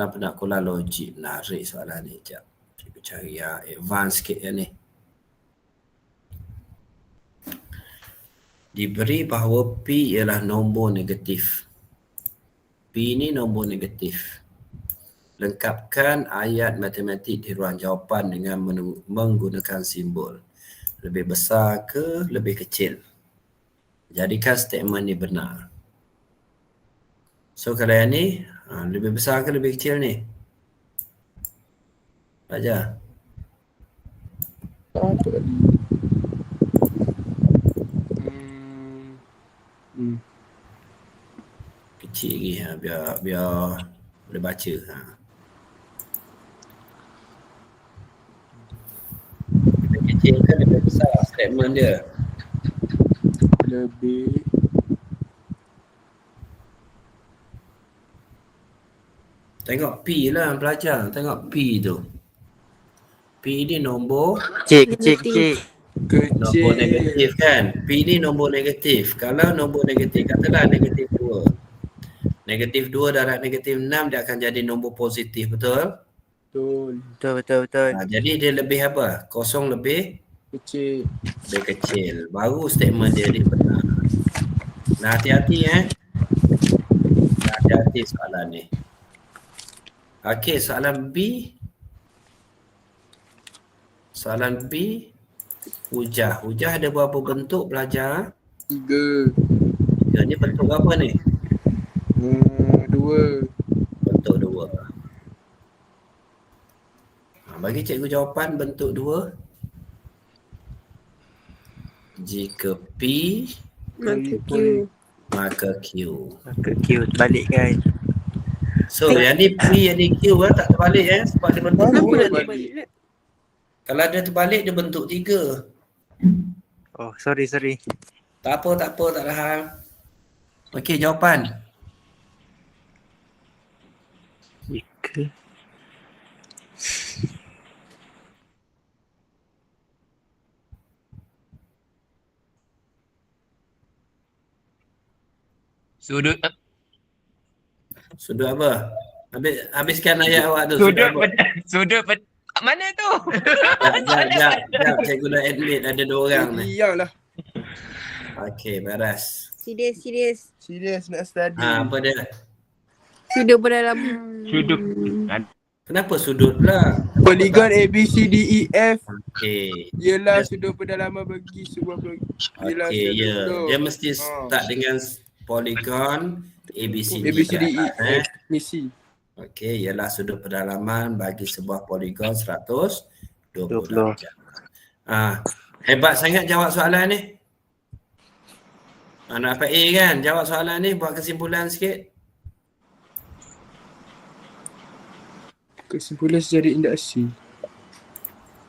Soalan penaklukan logik. Menarik soalan ni. Sekejap. Cikgu cari yang advance sikit yang ni. Diberi bahawa P ialah nombor negatif. P ni nombor negatif. Lengkapkan ayat matematik di ruang jawapan dengan menggunakan simbol. Lebih besar ke lebih kecil? Jadikan statement ni benar. So kalau yang ni, ha, lebih besar ke lebih kecil ni? Raja. Hmm. Hmm. Kecil lagi ha, biar biar boleh baca ha. Lebih kecil ke lebih besar statement dia? Lebih Tengok P lah pelajar. Tengok P tu. P ni nombor Kecil, kecil, kecil. Nombor negatif kan. P ni nombor negatif. Kalau nombor negatif, katalah negatif 2. Negatif 2 darab negatif 6 dia akan jadi nombor positif. Betul? Betul. Betul, betul, betul. Ha, jadi dia lebih apa? Kosong lebih? Kecil. Lebih kecil. Baru statement dia ni benar. Nah hati-hati eh. Nah, hati-hati soalan ni. Okey, soalan B. Soalan B. Hujah. Hujah ada berapa bentuk belajar? Tiga. Tiga ni bentuk apa ni? Hmm, dua. Bentuk dua. Ha, bagi cikgu jawapan bentuk dua. Jika P Maka Q. maka Q. Maka Q terbalik kan. So yang ni P yang ni Q lah tak terbalik eh sebab dia bentuk dua dia ni. balik. Kalau dia terbalik dia bentuk tiga. Oh, sorry, sorry. Tak apa, tak apa, tak ada hal. Okey, jawapan. Jika Sudut Sudut apa? Habis habiskan ayat awak tu. sudut apa? pen, sudut pen, mana tu? Jap, jap, jap, jap. Cikgu dah admit ada dua orang ni. Iyalah. Okey, beres. Serius, serius. Serius nak study. Ha, apa dia? Sudah berdalam. Sudut. Kenapa sudut pula? Polygon A, B, C, D, E, F Okey. ialah sudut berdalaman bagi sebuah polygon. Ialah Okey, sudut ya. tu. Dia mesti Ha. start dengan polygon ABCD. A, B, C, D, E, ke atas, eh? Okey, ialah sudut pedalaman bagi sebuah poligon 120 20. darjah. Ah, hebat sangat jawab soalan ni. Anak dapat A kan? Jawab soalan ni buat kesimpulan sikit. Kesimpulan sejarah industri.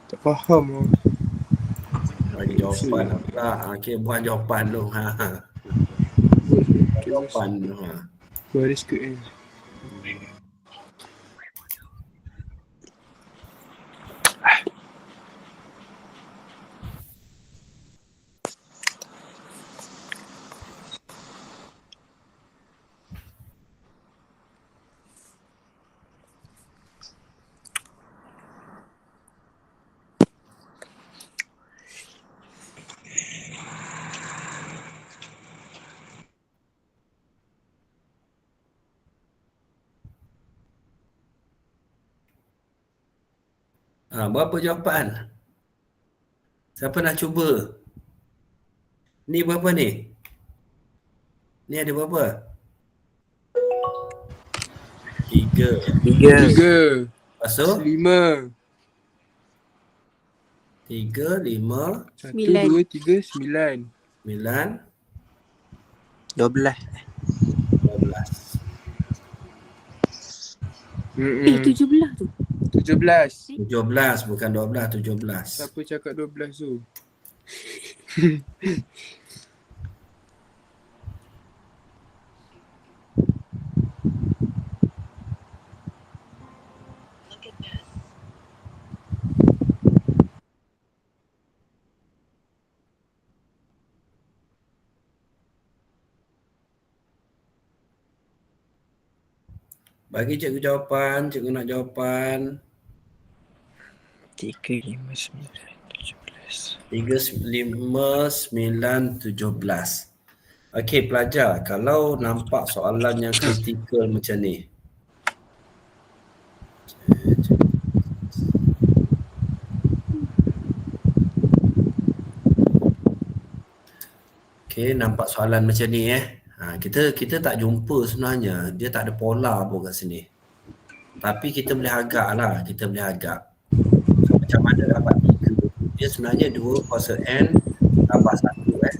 Tak faham lah. Bagi jawapan pula. Okey, buat jawapan tu. Ha. Ha. Jawapan tu. Ha. Baris ke N. ha. Berapa jawapan? Siapa nak cuba? Ni berapa ni? Ni ada berapa? Tiga. Tiga. Tiga. Tu? Lima. Tiga, lima, Satu, Sembilan. dua, tiga, sembilan. sembilan, Dua belas. dua belas. Hmm. Eh, tujuh belah tu. 17. 17 bukan 12, 17. Siapa cakap 12 tu? Bagi cikgu jawapan, cikgu nak jawapan. Tiga, lima, sembilan, tujuh belas. 3, 5, 9, 17. Okey pelajar, kalau nampak soalan yang kritikal macam ni. Okey, nampak soalan macam ni eh. Ha, kita kita tak jumpa sebenarnya. Dia tak ada pola pun kat sini. Tapi kita boleh agak lah. Kita boleh agak. Macam mana dapat tiga? Dia sebenarnya dua kuasa N tambah satu eh.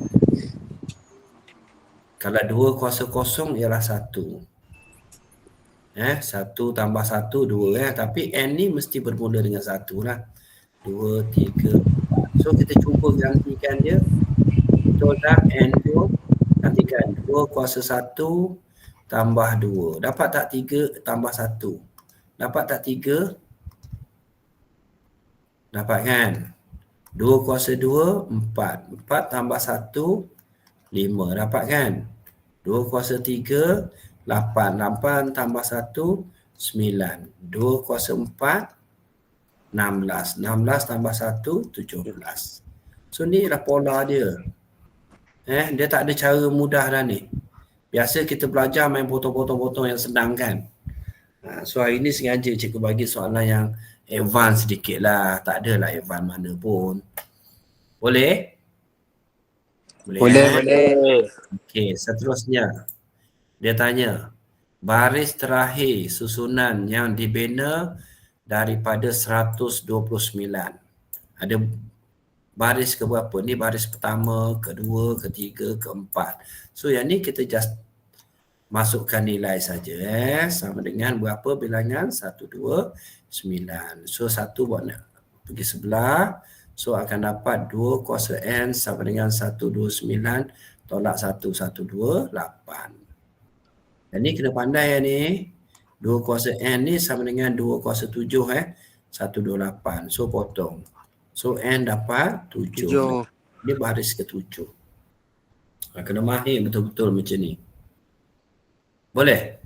Kalau dua kuasa kosong ialah satu. Eh, satu tambah satu, dua eh. Tapi N ni mesti bermula dengan satu lah. Dua, tiga. So kita cuba gantikan dia. Betul tak? N tu gantikan dua kuasa satu tambah dua. Dapat tak tiga tambah satu? Dapat tak tiga? Dapat kan? Dua kuasa dua, empat. Empat tambah satu, lima. Dapat kan? Dua kuasa tiga, lapan. Lapan tambah satu, sembilan. Dua kuasa empat, enam belas. Enam belas tambah satu, tujuh belas. So ni lah pola dia. Eh, dia tak ada cara mudah dah ni. Biasa kita belajar main potong-potong-potong yang senang kan. Ha, so hari ni sengaja cikgu bagi soalan yang advance sedikit lah. Tak adalah advance mana pun. Boleh? Boleh. Boleh, eh? boleh. Okey, seterusnya. Dia tanya, baris terakhir susunan yang dibina daripada 129. Ada baris ke berapa? Ni baris pertama, kedua, ketiga, keempat. So yang ni kita just masukkan nilai saja eh sama dengan berapa bilangan 1 2 9. So satu buat nak pergi sebelah. So akan dapat 2 kuasa n sama dengan 1 2 9 tolak 1 1 2 8. Dan ni kena pandai ya ni. 2 kuasa n ni sama dengan 2 kuasa 7 eh. 1 2 8. So potong. So n dapat 7. Tujuh. Dia baris ke-7. Ha, kena mahir betul-betul macam ni. Boleh?